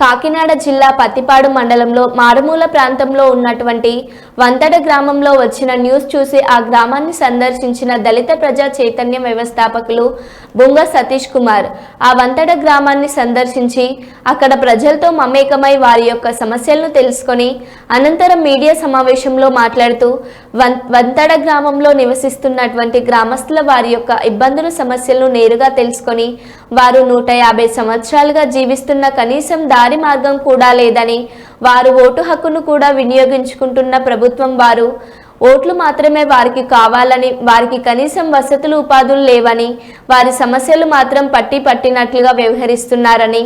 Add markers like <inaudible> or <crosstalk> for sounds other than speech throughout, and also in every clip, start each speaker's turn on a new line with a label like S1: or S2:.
S1: కాకినాడ జిల్లా పత్తిపాడు మండలంలో మారుమూల ప్రాంతంలో ఉన్నటువంటి వంతడ గ్రామంలో వచ్చిన న్యూస్ చూసి ఆ గ్రామాన్ని సందర్శించిన దళిత ప్రజా చైతన్య వ్యవస్థాపకులు బుంగ సతీష్ కుమార్. ఆ వంతడ గ్రామాన్ని సందర్శించి అక్కడ ప్రజలతో మమేకమై వారి యొక్క సమస్యలను తెలుసుకొని అనంతరం మీడియా సమావేశంలో మాట్లాడుతూ వం- వంతడ గ్రామంలో నివసిస్తున్నటువంటి గ్రామస్తుల వారి యొక్క ఇబ్బందులు సమస్యలను నేరుగా తెలుసుకొని వారు నూట యాభై సంవత్సరాలుగా జీవిస్తున్న కనీసం దారి మార్గం కూడా లేదని వారు ఓటు హక్కును కూడా వినియోగించుకుంటున్న ప్రభుత్వం వారు ఓట్లు మాత్రమే వారికి కావాలని వారికి కనీసం వసతులు ఉపాధులు లేవని వారి సమస్యలు మాత్రం పట్టి పట్టినట్లుగా వ్యవహరిస్తున్నారని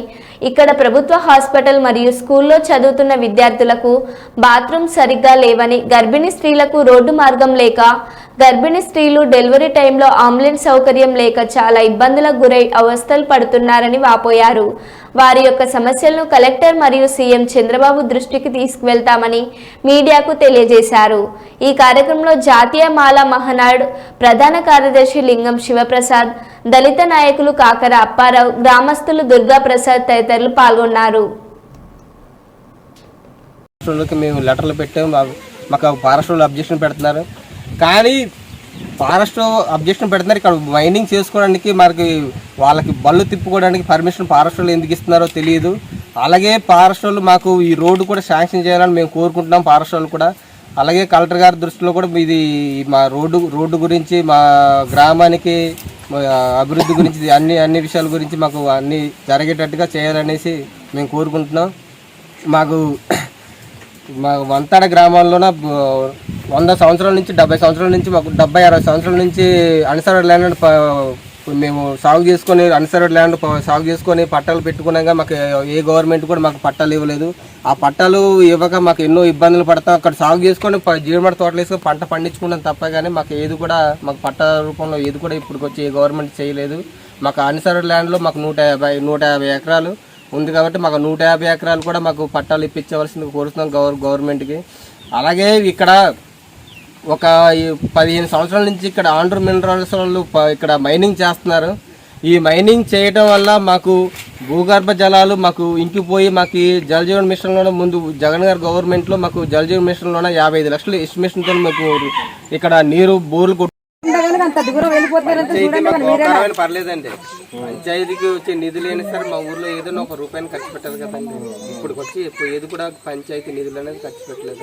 S1: ఇక్కడ ప్రభుత్వ హాస్పిటల్ మరియు స్కూల్లో చదువుతున్న విద్యార్థులకు బాత్రూమ్ సరిగ్గా లేవని గర్భిణీ స్త్రీలకు రోడ్డు మార్గం లేక గర్భిణీ స్త్రీలు డెలివరీ టైంలో అంబులెన్స్ సౌకర్యం లేక చాలా ఇబ్బందులకు గురై అవస్థలు పడుతున్నారని వాపోయారు. వారి యొక్క సమస్యలను కలెక్టర్ మరియు సీఎం చంద్రబాబు దృష్టికి తీసుకువెళ్తామని మీడియాకు తెలియజేశారు. ఈ కార్యక్రమంలో జాతీయ మాల మహనాడ్ ప్రధాన కార్యదర్శి లింగం శివప్రసాద్ దళిత నాయకులు కాకర అప్పారావు గ్రామస్తులు దుర్గా ప్రసాద్ తదితరులు పాల్గొన్నారు.
S2: మేము లెటర్లు పెట్టాము మాకు- మాకు ఫారెస్ట్ వాళ్ళు అబ్జెక్షన్ పెడుతున్నారు. కానీ ఫారెస్ట్ అబ్జెక్షన్ పెడుతున్నారు. ఇక్కడ మైనింగ్ చేసుకోవడానికి మనకి వాళ్ళకి బళ్ళు తిప్పుకోవడానికి పర్మిషన్ ఫారెస్ట్ వాళ్ళు ఎందుకు ఇస్తున్నారో తెలియదు. అలాగే ఫారెస్ట్ వాళ్ళు మాకు ఈ రోడ్డు కూడా శాంక్షన్ చేయాలని మేము కోరుకుంటున్నాం ఫారెస్ట్ వాళ్ళు కూడా. అలాగే కలెక్టర్ గారి దృష్టిలో కూడా ఇది మా రోడ్డు రోడ్డు గురించి మా గ్రామానికి అభివృద్ధి గురించి అన్ని అన్ని విషయాల గురించి మాకు అన్ని జరిగేటట్టుగా చేయాలనేసి మేము కోరుకుంటున్నాం. మాకు మా వంతాడ గ్రామాల్లోన వంద సంవత్సరాల నుంచి డెబ్బై సంవత్సరాల నుంచి మాకు డెబ్బై అరవై సంవత్సరాల నుంచి అన్సర్డ్ ల్యాండ్ మేము సాగు చేసుకొని అన్సర్డ్ ల్యాండ్ సాగు చేసుకొని పట్టాలు పెట్టుకున్నాక మాకు ఏ గవర్నమెంట్ కూడా మాకు పట్టాలు ఇవ్వలేదు. ఆ పట్టాలు ఇవ్వక మాకు ఎన్నో ఇబ్బందులు పడతాం అక్కడ సాగు చేసుకొని జీడిమడ తోటలు వేసుకొని పంట పండించుకున్నాం తప్ప కానీ మాకు ఏది కూడా మాకు పట్ట రూపంలో ఏది కూడా ఇప్పటికొచ్చి వచ్చి ఏ గవర్నమెంట్ చేయలేదు. మాకు అన్సర్డ్ ల్యాండ్లో మాకు నూట యాభై నూట యాభై ఎకరాలు ఉంది కాబట్టి మాకు నూట యాభై ఎకరాలు కూడా మాకు పట్టాలు ఇప్పించవలసింది కోరుతున్నాం గవర్ గవర్నమెంట్కి. అలాగే ఇక్కడ ఒక పదిహేను సంవత్సరాల నుంచి ఇక్కడ ఆంధ్ర మినరల్స్ వాళ్ళు ఇక్కడ మైనింగ్ చేస్తున్నారు. ఈ మైనింగ్ చేయడం వల్ల మాకు భూగర్భ జలాలు మాకు ఇంకిపోయి మాకు ఈ మిషన్లోనే ముందు జగన్ గారి గవర్నమెంట్లో మాకు జలజీవన్ మిషన్లోనే యాభై ఐదు లక్షలు ఎస్టిమేషన్తో మాకు ఇక్కడ నీరు బోర్లు
S3: అంత దూరం వెళ్ళిపోతున్నారంటే
S2: పర్లేదండి. పంచాయతీకి వచ్చే నిధులు అయినా సరే మా ఊర్లో ఏదైనా ఒక రూపాయిని ఖర్చు పెట్టాలి కదండి. ఇప్పుడు వచ్చి ఇప్పుడు ఏది కూడా పంచాయతీ నిధులు అనేది ఖర్చు పెట్టలేదు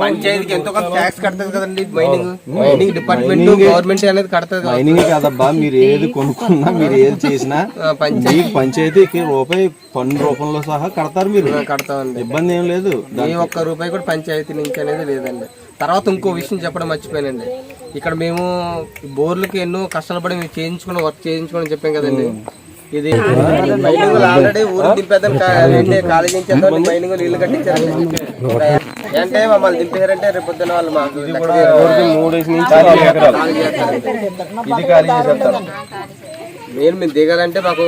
S2: పంచాయతీకి ఎంతో కొంత ట్యాక్స్ కడుతుంది కదండి మైనింగ్ మైనింగ్ డిపార్ట్మెంట్ గవర్నమెంట్ అనేది కడుతుంది కదా.
S4: మైనింగ్ కాదబ్బా మీరు ఏది కొనుక్కున్నా మీరు ఏది చేసినా
S2: ఆ, పంచాయతీ
S4: మీకు పంచాయతీకి రూపాయి పన్ను రూపంలో సహా కడతారు మీరు.
S2: కడతామండి.
S4: ఇబ్బంది ఏం లేదు.
S2: ఏ ఒక్క రూపాయి కూడా పంచాయతీ నుంచి అనేది లేదండి. తర్వాత ఇంకో విషయం చెప్పడం మర్చిపోయానండి. ఇక్కడ మేము బోర్లకి ఎన్నో కష్టాలు పడి మేము చేయించుకుని వర్క్ చేయించుకోని చెప్పాం కదండి. ఇది మైనింగ్ ఆల్రెడీ ఊరు దింపేద్దాం కాలేజీ నుంచి మైనింగ్ నీళ్ళు కట్టించారండి. అంటే మమ్మల్ని దింపారంటే రేపు పొద్దున వాళ్ళు మాకు
S4: ఇది ఖాళీ చేసేస్తారు
S2: మెయిన్ మేము దిగాలంటే మాకు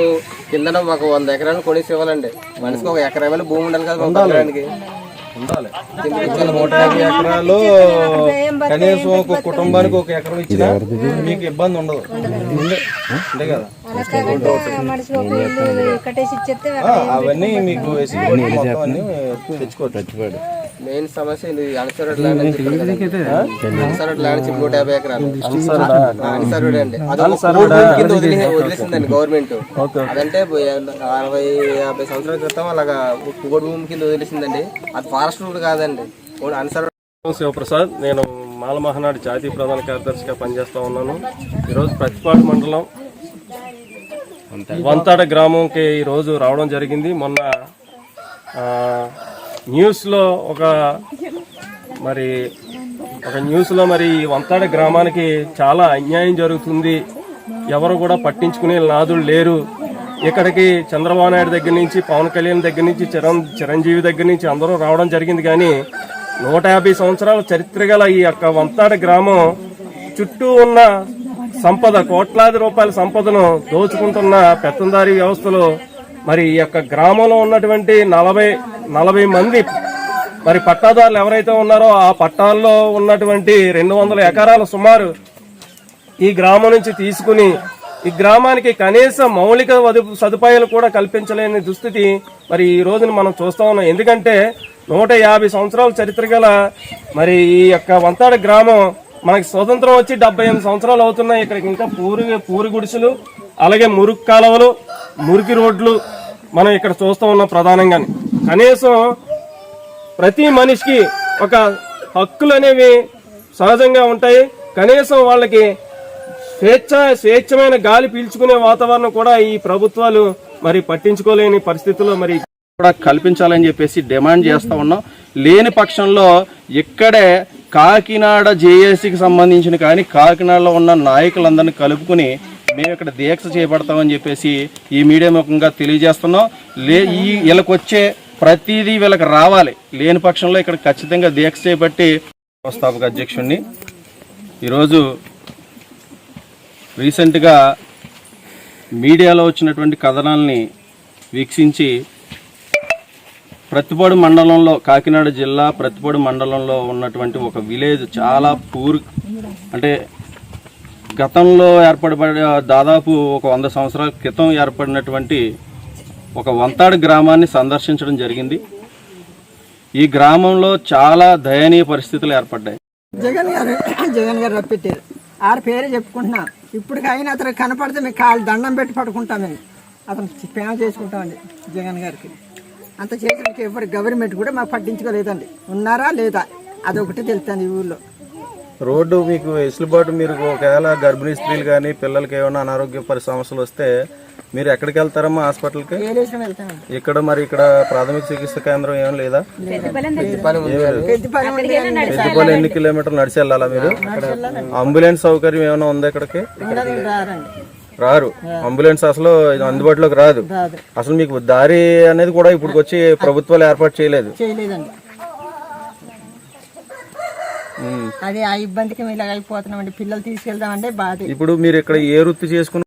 S2: కిందన మాకు వంద ఎకరాలు కొనేసి ఇవ్వాలండి. మనిషికి ఒక ఎకరమైన భూమి ఉండాలి కదా ఎకరానికి.
S4: ఉండాలి. నూట యాభై ఎకరాలు కనీసం ఒక కుటుంబానికి ఒక ఎకరం ఇచ్చినా మీకు ఇబ్బంది ఉండదు. అంతే కదా? అవన్నీ మీకు వేసి మొత్తం అన్ని తెచ్చుకోవచ్చు.
S2: మెయిన్ సమస్య ఇది అన్సర్డ్ ల్యాండ్ అని చెప్పారు కదండి. అన్సర్డ్ ల్యాండ్ చెప్పి నూట యాభై ఎకరాలు. అన్సర్డ్ అండి. అది కింద వదిలే వదిలేసిందండి గవర్నమెంట్ అదంటే అరవై యాభై సంవత్సరాల క్రితం అలాగా కోడి భూమి కింద వదిలేసిందండి. అది ఫారెస్ట్ రూల్ కాదండి. అన్సర్డ్
S5: శివప్రసాద్. నేను మాల మహానాడు జాతీయ ప్రధాన కార్యదర్శిగా పనిచేస్తా ఉన్నాను ఈరోజు ప్రతిపాడు మండలం వంతాడ గ్రామంకి ఈరోజు రావడం జరిగింది. మొన్న ఆ, న్యూస్లో ఒక మరి ఒక న్యూస్లో మరి ఈ వంతాడ గ్రామానికి చాలా అన్యాయం జరుగుతుంది. ఎవరు కూడా పట్టించుకునే నాదులు లేరు. ఇక్కడికి చంద్రబాబు నాయుడు దగ్గర నుంచి పవన్ కళ్యాణ్ దగ్గర నుంచి చిరం చిరంజీవి దగ్గర నుంచి అందరూ రావడం జరిగింది. కానీ నూట యాభై సంవత్సరాల చరిత్ర గల ఈ యొక్క వంతాడ గ్రామం చుట్టూ ఉన్న సంపద కోట్లాది రూపాయల సంపదను దోచుకుంటున్న పెత్తందారీ వ్యవస్థలో మరి ఈ యొక్క గ్రామంలో ఉన్నటువంటి నలభై నలభై మంది మరి పట్టాదారులు ఎవరైతే ఉన్నారో ఆ పట్టాల్లో ఉన్నటువంటి రెండు వందల ఎకరాల సుమారు ఈ గ్రామం నుంచి తీసుకుని ఈ గ్రామానికి కనీస మౌలిక సదుపాయాలు కూడా కల్పించలేని దుస్థితి మరి ఈ రోజున మనం చూస్తా ఉన్నాం. ఎందుకంటే నూట యాభై సంవత్సరాల చరిత్ర గల మరి ఈ యొక్క వంతాడ గ్రామం మనకి స్వతంత్రం వచ్చి డెబ్బై ఎనిమిది సంవత్సరాలు అవుతున్నాయి. ఇక్కడికి ఇంకా పూరి పూరి గుడిసెలు అలాగే మురుగు కాలువలు మురికి రోడ్లు మనం ఇక్కడ చూస్తూ ఉన్నాం ప్రధానంగా కనీసం ప్రతి మనిషికి ఒక హక్కులు అనేవి సహజంగా ఉంటాయి. కనీసం వాళ్ళకి స్వేచ్ఛ స్వేచ్ఛమైన గాలి పీల్చుకునే వాతావరణం కూడా ఈ ప్రభుత్వాలు మరి పట్టించుకోలేని పరిస్థితుల్లో మరి
S4: కూడా కల్పించాలని చెప్పేసి డిమాండ్ చేస్తూ ఉన్నాం. లేని పక్షంలో ఇక్కడే కాకినాడ జేఏసీకి సంబంధించిన కానీ కాకినాడలో ఉన్న నాయకులందరినీ కలుపుకుని మేము ఇక్కడ దీక్ష చేపడతామని చెప్పేసి ఈ మీడియా ముఖంగా తెలియజేస్తున్నాం. లే ఈ వీళ్ళకి వచ్చే ప్రతిదీ వీళ్ళకి రావాలి. లేని పక్షంలో ఇక్కడ ఖచ్చితంగా దీక్ష చేపట్టి వ్యవస్థాపక అధ్యక్షుడిని ఈరోజు రీసెంట్గా మీడియాలో వచ్చినటువంటి కథనాల్ని వీక్షించి ప్రతిపాడు మండలంలో కాకినాడ జిల్లా ప్రతిపాడు మండలంలో ఉన్నటువంటి ఒక విలేజ్ చాలా పూర్ అంటే గతంలో ఏర్పడబడి దాదాపు ఒక వంద సంవత్సరాల క్రితం ఏర్పడినటువంటి ఒక వంతాడు గ్రామాన్ని సందర్శించడం జరిగింది. ఈ గ్రామంలో చాలా దయనీయ పరిస్థితులు ఏర్పడ్డాయి.
S6: జగన్ గారు <coughs> జగన్ గారు రప్పెట్టారు. ఆడ పేరే చెప్పుకుంటున్నాం. అయినా అతను కనపడితే మీకు కాళ్ళు దండం పెట్టి పడుకుంటామని అతను ప్రేమ చేసుకుంటామండి జగన్ గారికి. అంత చేసిన ఎవరు గవర్నమెంట్ కూడా మాకు పట్టించుకోలేదండి. ఉన్నారా లేదా? అదొకటి తెలుస్తుంది ఈ ఊళ్ళో.
S4: రోడ్డు మీకు వెసులుబాటు మీరు ఒకవేళ గర్భిణీ స్త్రీలు కానీ పిల్లలకి ఏమైనా అనారోగ్య పరి సమస్యలు వస్తే మీరు ఎక్కడికి వెళ్తారమ్మా హాస్పిటల్కి? ఇక్కడ మరి ఇక్కడ ప్రాథమిక చికిత్స కేంద్రం ఏం లేదా? పెద్దపల్లి ఎన్ని కిలోమీటర్లు నడిచి వెళ్ళాలా మీరు? అంబులెన్స్ సౌకర్యం ఏమైనా ఉందా ఇక్కడికి? రారు. అంబులెన్స్ అసలు అందుబాటులోకి రాదు. అసలు మీకు దారి అనేది కూడా ఇప్పుడు వచ్చి ప్రభుత్వాలు ఏర్పాటు చేయలేదు.
S6: అదే ఆ ఇబ్బందికి మేము ఇలాగ అయిపోతున్నామండి పిల్లలు తీసుకెళ్దామంటే బాధ.
S4: ఇప్పుడు మీరు ఇక్కడ ఏ వృత్తి చేసుకుని